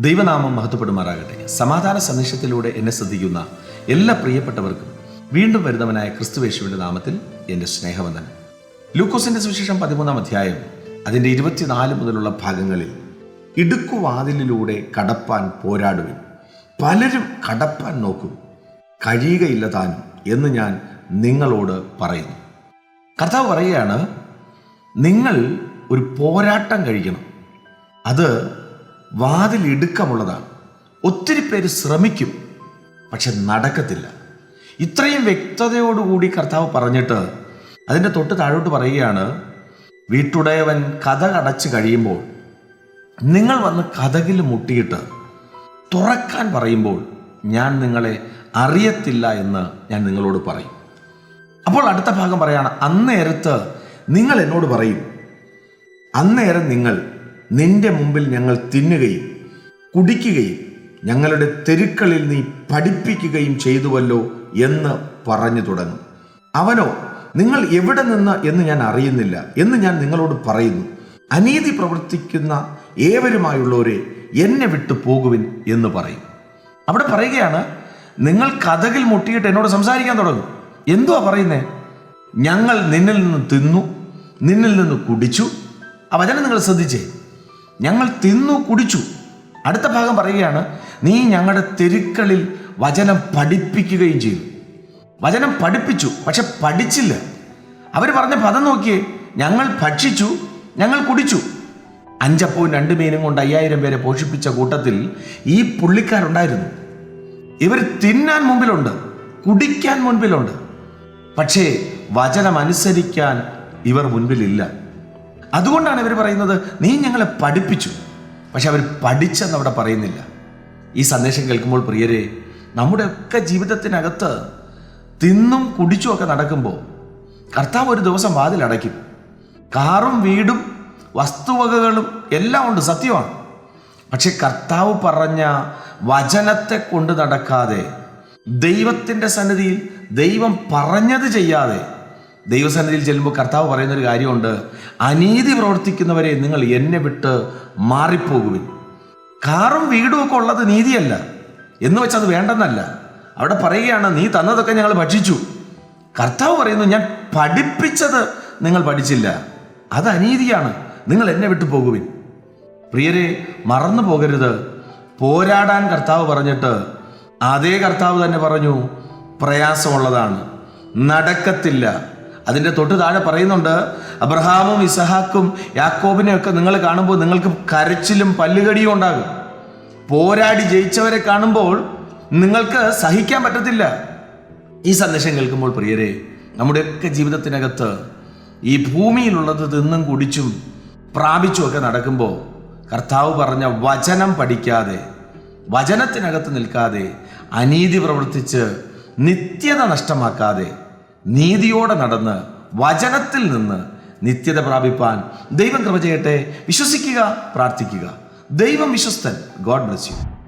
ദൈവനാമം മഹത്വപ്പെടുമാറാകട്ടെ. സമാധാന സന്ദേശത്തിലൂടെ എന്നെ ശ്രദ്ധിക്കുന്ന എല്ലാ പ്രിയപ്പെട്ടവർക്കും വീണ്ടും വരുന്നവനായ ക്രിസ്തുവേശുവിന്റെ നാമത്തിൽ എന്റെ സ്നേഹവന്ദനം. ലൂക്കോസിന്റെ സുവിശേഷം പതിമൂന്നാം അധ്യായം അതിന്റെ ഇരുപത്തിനാല് മുതലുള്ള ഭാഗങ്ങളിൽ ഇടുക്കുവാതിലിലൂടെ കടപ്പാൻ പോരാടുവിൻ. പലരും കടപ്പാൻ നോക്കും. കഴിയുകയില്ല താനും എന്ന് ഞാൻ നിങ്ങളോട് പറയുന്നു. കഥ പറയുകയാണ് നിങ്ങൾ ഒരു പോരാട്ടം കഴിക്കണം. അത് വാതിൽ ഇടുക്കമുള്ളതാണ്. ഒത്തിരി പേര് ശ്രമിക്കും പക്ഷെ നടക്കത്തില്ല. ഇത്രയും വ്യക്തതയോടുകൂടി കർത്താവ് പറഞ്ഞിട്ട് അതിന്റെ തൊട്ട് താഴോട്ട് പറയുകയാണ് വീട്ടുടയവൻ കഥ അടച്ചു കഴിയുമ്പോൾ നിങ്ങൾ വന്ന് കഥകിൽ മുട്ടിയിട്ട് തുറക്കാൻ പറയുമ്പോൾ ഞാൻ നിങ്ങളെ അറിയത്തില്ല എന്ന് ഞാൻ നിങ്ങളോട് പറയും. അപ്പോൾ അടുത്ത ഭാഗം പറയാണ് അന്നേരത്ത് നിങ്ങൾ എന്നോട് പറയും അന്നേരം നിങ്ങൾ നിന്റെ മുമ്പിൽ ഞങ്ങൾ തിന്നുകയും കുടിക്കുകയും ഞങ്ങളുടെ തെരുക്കളിൽ നീ പഠിപ്പിക്കുകയും ചെയ്തുവല്ലോ എന്ന് പറഞ്ഞു തുടങ്ങും. അവനോ നിങ്ങൾ എവിടെ നിന്ന്? എന്ന് ഞാൻ അറിയുന്നില്ല എന്ന് ഞാൻ നിങ്ങളോട് പറയുന്നു. അനീതി പ്രവർത്തിക്കുന്ന ഏവരുമായുള്ളവരെ എന്നെ വിട്ടു പോകുവിൻ എന്ന് പറയും. അവിടെ പറയുകയാണ് നിങ്ങൾ കഥകിൽ മുട്ടിയിട്ട് എന്നോട് സംസാരിക്കാൻ തുടങ്ങും. എന്തുവാ പറയുന്നേ? ഞങ്ങൾ നിന്നിൽ നിന്ന് തിന്നു നിന്നിൽ നിന്ന് കുടിച്ചു ആ വചനം നിങ്ങൾ ശ്രദ്ധിച്ചേ. ഞങ്ങൾ തിന്നു കുടിച്ചു. അടുത്ത ഭാഗം പറയുകയാണ് നീ ഞങ്ങളുടെ തെരുക്കളിൽ വചനം പഠിപ്പിക്കുകയും ചെയ്തു. വചനം പഠിപ്പിച്ചു പക്ഷെ പഠിച്ചില്ല. അവർ പറഞ്ഞ പദം നോക്കിയേ ഞങ്ങൾ ഭക്ഷിച്ചു ഞങ്ങൾ കുടിച്ചു. അഞ്ചപ്പവും രണ്ട് മീനും കൊണ്ട് അയ്യായിരം പേരെ പോഷിപ്പിച്ച കൂട്ടത്തിൽ ഈ പുള്ളിക്കാരുണ്ടായിരുന്നു. ഇവർ തിന്നാൻ മുമ്പിലുണ്ട് കുടിക്കാൻ മുൻപിലുണ്ട് പക്ഷേ വചനം അനുസരിക്കാൻ ഇവർ മുൻപിലില്ല. അതുകൊണ്ടാണ് ഇവർ പറയുന്നത് നീ ഞങ്ങളെ പഠിപ്പിച്ചു. പക്ഷെ അവർ പഠിച്ചെന്ന് അവിടെ പറയുന്നില്ല. ഈ സന്ദേശം കേൾക്കുമ്പോൾ പ്രിയരെ നമ്മുടെയൊക്കെ ജീവിതത്തിനകത്ത് തിന്നും കുടിച്ചും ഒക്കെ നടക്കുമ്പോൾ കർത്താവ് ഒരു ദിവസം വാതിലടയ്ക്കും കാറും വീടും വസ്തുവകകളും എല്ലാം ഉണ്ട് സത്യമാണ്. പക്ഷെ കർത്താവ് പറഞ്ഞ വചനത്തെ കൊണ്ട് നടക്കാതെ ദൈവത്തിന്റെ സന്നിധിയിൽ ദൈവം പറഞ്ഞത് ചെയ്യാതെ ദൈവസന്നിധിയിൽ ചെല്ലുമ്പോൾ കർത്താവ് പറയുന്നൊരു കാര്യമുണ്ട്. അനീതി പ്രവർത്തിക്കുന്നവരെ നിങ്ങൾ എന്നെ വിട്ട് മാറിപ്പോകുവിൻ. കാറും വീടും ഒക്കെ ഉള്ളത് നീതിയല്ല. എന്ന് വെച്ചത് വേണ്ടെന്നല്ല. അവിടെ പറയുകയാണ് നീ തന്നതൊക്കെ ഞങ്ങൾ ഭക്ഷിച്ചു. കർത്താവ് പറയുന്നു ഞാൻ പഠിപ്പിച്ചത് നിങ്ങൾ പഠിച്ചില്ല. അത് അനീതിയാണ്. നിങ്ങൾ എന്നെ വിട്ടു പോകുവിൻ. പ്രിയരെ മറന്നു പോകരുത്. പോരാടാൻ കർത്താവ് പറഞ്ഞിട്ട് അതേ കർത്താവ് തന്നെ പറഞ്ഞു പ്രയാസമുള്ളതാണ്. നടക്കത്തില്ല. അതിന്റെ തൊട്ട് താഴെ പറയുന്നുണ്ട് അബ്രഹാമും ഇസഹാക്കും യാക്കോബിനെ ഒക്കെ നിങ്ങൾ കാണുമ്പോൾ നിങ്ങൾക്ക് കരച്ചിലും പല്ലുകടിയും ഉണ്ടാകും. പോരാടി ജയിച്ചവരെ കാണുമ്പോൾ നിങ്ങൾക്ക് സഹിക്കാൻ പറ്റത്തില്ല. ഈ സന്ദേശം കേൾക്കുമ്പോൾ പ്രിയരെ നമ്മുടെയൊക്കെ ജീവിതത്തിനകത്ത് ഈ ഭൂമിയിലുള്ളത് തിന്നും കുടിച്ചും പ്രാപിച്ചും ഒക്കെ നടക്കുമ്പോൾ കർത്താവ് പറഞ്ഞ വചനം പഠിക്കാതെ വചനത്തിനകത്ത് നിൽക്കാതെ അനീതി പ്രവർത്തിച്ച് നിത്യത നഷ്ടമാക്കാതെ നീതിയോടെ നടന്ന് വചനത്തിൽ നിന്ന് നിത്യത പ്രാപിപ്പാൻ ദൈവം കൃപ ചെയ്യട്ടെ. വിശ്വസിക്കുക പ്രാർത്ഥിക്കുക. ദൈവം വിശ്വസ്തൻ. God bless you